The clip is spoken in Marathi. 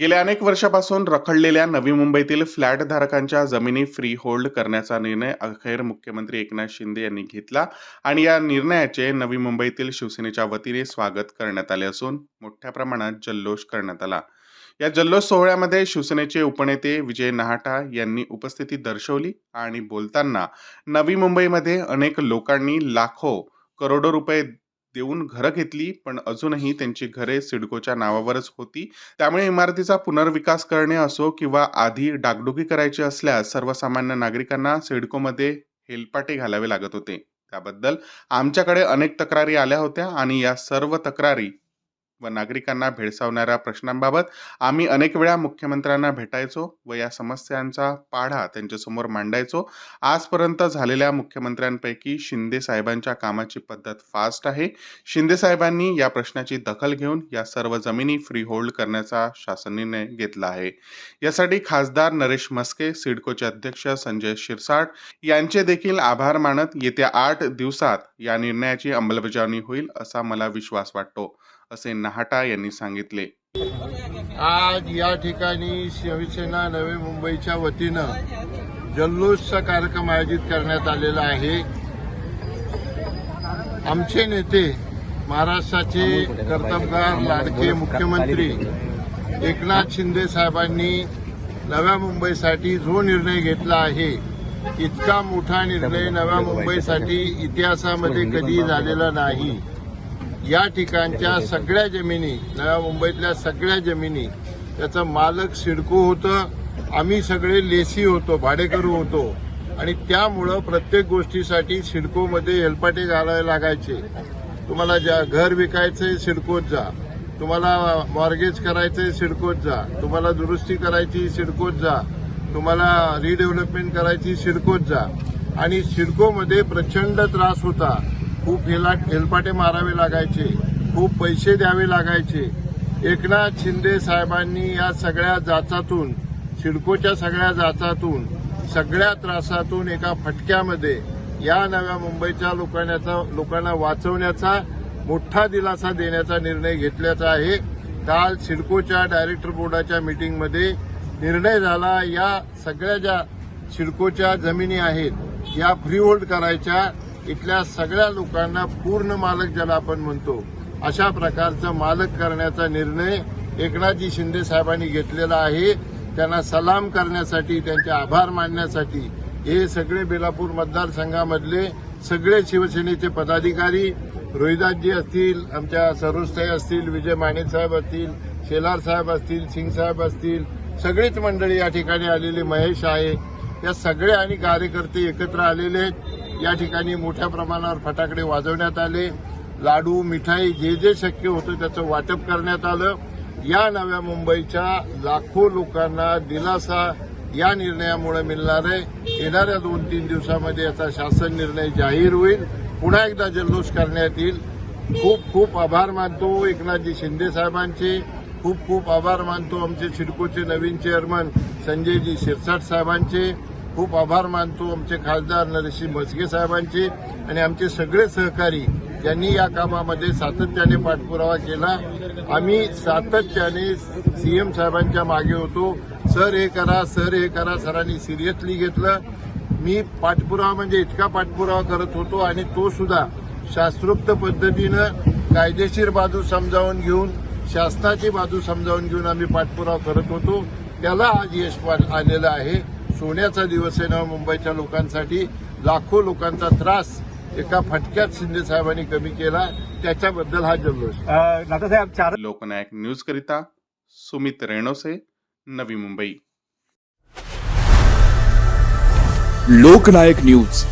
गेल्या अनेक वर्षापासून रखडलेल्या नवी मुंबईतील फ्लॅट धारकांच्या जमिनी फ्री होल्ड करण्याचा निर्णय अखेर मुख्यमंत्री एकनाथ शिंदे यांनी घेतला आणि या निर्णयाचे नवी मुंबईतील शिवसेनेच्या वतीने स्वागत करण्यात आले असून मोठ्या प्रमाणात जल्लोष करण्यात आला. या जल्लोष सोहळ्यामध्ये शिवसेनेचे उपनेते विजय नहाटा यांनी उपस्थिती दर्शवली आणि बोलताना नवी मुंबईमध्ये अनेक लोकांनी लाखो करोडो रुपये देऊन घरं घेतली पण अजूनही त्यांची घरे सिडकोच्या नावावरच होती. त्यामुळे इमारतीचा पुनर्विकास करणे असो किंवा आधी डागडुगी करायची असल्यास सर्वसामान्य नागरिकांना सिडकोमध्ये हेलपाटे घालावे लागत होते. त्याबद्दल आमच्याकडे अनेक तक्रारी आल्या होत्या आणि या सर्व तक्रारी व नागरिकांना भेडसावणाऱ्या प्रश्नांबाबत आम्ही अनेक वेळा मुख्यमंत्र्यांना भेटायचो व या समस्यांचा पाढा त्यांच्यासमोर मांडायचो. आजपर्यंत झालेल्या मुख्यमंत्र्यांपैकी शिंदे साहेबांच्या कामाची पद्धत फास्ट आहे. शिंदे साहेबांनी या प्रश्नाची दखल घेऊन या सर्व जमिनी फ्री होल्ड करण्याचा शासन निर्णय घेतला आहे. यासाठी खासदार नरेश मस्के सिडकोचे अध्यक्ष संजय शिरसाट यांचे देखील आभार मानत येत्या आठ दिवसात या निर्णयाची अंमलबजावणी होईल असा मला विश्वास वाटतो. असे नाहटा यांनी सांगितले. आज या ठिकाणी शिवसेना नवी मुंबईच्या वतीनं जल्लोषचा कार्यक्रम आयोजित करण्यात आलेला आहे. आमचे नेते महाराष्ट्राचे कर्तबगार लाडके मुख्यमंत्री एकनाथ शिंदे साहेबांनी नव्या मुंबईसाठी जो निर्णय घेतला आहे इतका मोठा निर्णय नव्या मुंबईसाठी इतिहासामध्ये कधी झालेला नाही. या ठिकाणच्या सगळ्या जमिनी नव्या मुंबईतल्या सगळ्या जमिनी त्याचं मालक सिडको होतं आम्ही सगळे लेसी होतो भाडेकरू होतो. आणि त्यामुळं प्रत्येक गोष्टीसाठी सिडकोमध्ये हेलपाटे घालावे लागायचे. तुम्हाला ज्या घर विकायचंय सिडकोत जा. तुम्हाला मॉर्गेज करायचंय सिडकोत जा. तुम्हाला दुरुस्ती करायची सिडकोत जा. तुम्हाला रिडेव्हलपमेंट करायची सिडकोत जा. आणि सिडकोमध्ये प्रचंड त्रास होता. खूप हेला हेलपाटे मारावे लागायचे खूप पैसे द्यावे लागायचे. एकनाथ शिंदे साहेबांनी या सगळ्या जाचातून सिडकोच्या सगळ्या जाचातून सगळ्या त्रासातून एका फटक्यामध्ये या नव्या मुंबईच्या लोकांचा लोकांना वाचवण्याचा मोठा दिलासा देण्याचा निर्णय घेतल्याचा आहे. काल सिडकोच्या डायरेक्टर बोर्डाच्या मीटिंगमध्ये निर्णय झाला या सगळ्या ज्या सिडकोच्या जमिनी आहेत या फ्रीहोल्ड करायच्या इथल्या सगळ्या लोकांना पूर्ण मालक ज्याला आपण म्हणतो अशा प्रकारचं मालक करण्याचा निर्णय एकनाथजी शिंदे साहेबांनी घेतलेला आहे. त्यांना सलाम करण्यासाठी त्यांचे आभार मानण्यासाठी हे सगळे बेलापूर मतदारसंघामधले सगळे शिवसेनेचे पदाधिकारी रोहिदासजी असतील आमच्या सरोजताई असतील विजय माने साहेब असतील शेलार साहेब असतील सिंग साहेब असतील सगळीच मंडळी या ठिकाणी आलेली महेश आहे. या सगळे आणि कार्यकर्ते एकत्र आलेले आहेत. या ठिकाणी मोठ्या प्रमाणावर फटाकडे वाजवण्यात आले. लाडू मिठाई जे जे शक्य होतं त्याचं वाटप करण्यात आलं. या नव्या मुंबईच्या लाखो लोकांना दिलासा या निर्णयामुळे मिळणार आहे. येणाऱ्या दोन तीन दिवसामध्ये याचा शासन निर्णय जाहीर होईल. पुन्हा एकदा जल्लोष करण्यात येईल. खूप खूप आभार मानतो एकनाथजी शिंदे साहेबांचे. खूप खूप आभार मानतो आमचे सिडकोचे नवीन चेअरमन संजयजी शिरसाट साहेबांचे. खूप आभार मानतो आमचे खासदार नरसिंह म्हस्के साहेबांचे आणि आमचे सगळे सहकारी यांनी या कामामध्ये सातत्याने पाठपुरावा केला. आम्ही सातत्याने सीएम साहेबांच्या मागे होतो. सर हे करा सर हे करा सरांनी सिरियसली घेतलं. मी पाठपुरावा म्हणजे इतका पाठपुरावा करत होतो आणि तो सुद्धा शास्त्रोक्त पद्धतीनं कायदेशीर बाजू समजावून घेऊन शासनाची बाजू समजावून घेऊन आम्ही पाठपुरावा करत होतो. त्याला आज यश आलेलं आहे. सोन्याचा दिवस आहे ना मुंबईच्या लोकांसाठी लाखो लोकांचा त्रास एका फटक्यात शिंदे साहेबांनी कमी केला. त्याच्याबद्दल हा जल्लोष. नाथासाहेब चार लोकनायक न्यूज करिता सुमित रेणोसे नवी मुंबई. लोकनायक न्यूज.